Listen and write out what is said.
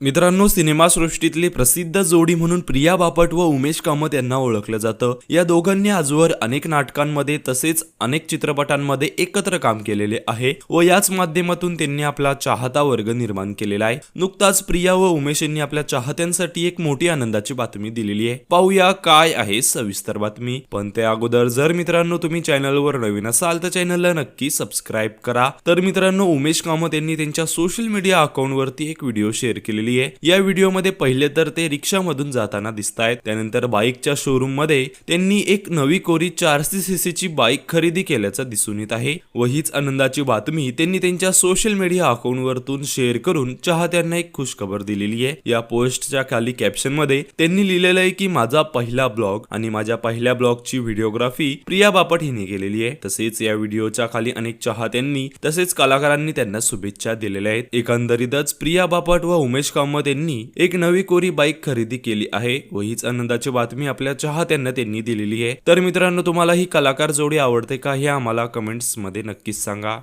मित्रांनो सिनेमासृष्टीतली प्रसिद्ध जोडी म्हणून प्रिया बापट व उमेश कामत यांना ओळखलं जातं. या दोघांनी आजवर अनेक नाटकांमध्ये तसेच अनेक चित्रपटांमध्ये एकत्र काम केलेले आहे व याच माध्यमातून त्यांनी आपला चाहता वर्ग निर्माण केलेला आहे. नुकताच प्रिया व उमेश यांनी आपल्या चाहत्यांसाठी एक मोठी आनंदाची बातमी दिलेली आहे. पाहूया काय आहे सविस्तर बातमी. पण त्या अगोदर जर मित्रांनो तुम्ही चॅनलवर नवीन असाल तर चॅनलला नक्की सबस्क्राईब करा. तर मित्रांनो उमेश कामत यांनी त्यांच्या सोशल मीडिया अकाउंटवरती एक व्हिडिओ शेअर केलेली आहे या व्हिडिओमध्ये पहिले तर ते रिक्षामधून जाताना दिसत आहेत त्यानंतर बाईकच्या शोरूममध्ये त्यांनी एक नवी कोरी चारशे सीसीची बाईक खरेदी केल्याचं दिसून येत आहे. व हीच आनंदाची बातमी त्यांनी त्यांच्या सोशल मीडिया अकाउंटवरतून शेअर करून चाहत्यांना एक खुशखबर दिलेली आहे. या पोस्टच्या खाली कॅप्शनमध्ये त्यांनी लिहिलेलं आहे की माझा पहिला ब्लॉग आणि माझ्या पहिल्या ब्लॉगची व्हिडिओग्राफी प्रिया बापट हिने केलेली आहे. तसेच या व्हिडिओच्या खाली अनेक चाहत्यांनी तसेच कलाकारांनी त्यांना शुभेच्छा दिलेल्या आहेत. एकंदरीतच प्रिया बापट व उमेश कामत यांनी एक नवी कोरी बाईक खरेदी केली आहे व हीच आनंदाची बातमी आपल्या चाहत्यांना त्यांनी दिलेली आहे. तर मित्रांनो तुम्हाला ही कलाकार जोडी आवडते का हे आम्हाला कमेंट्समध्ये नक्कीच सांगा.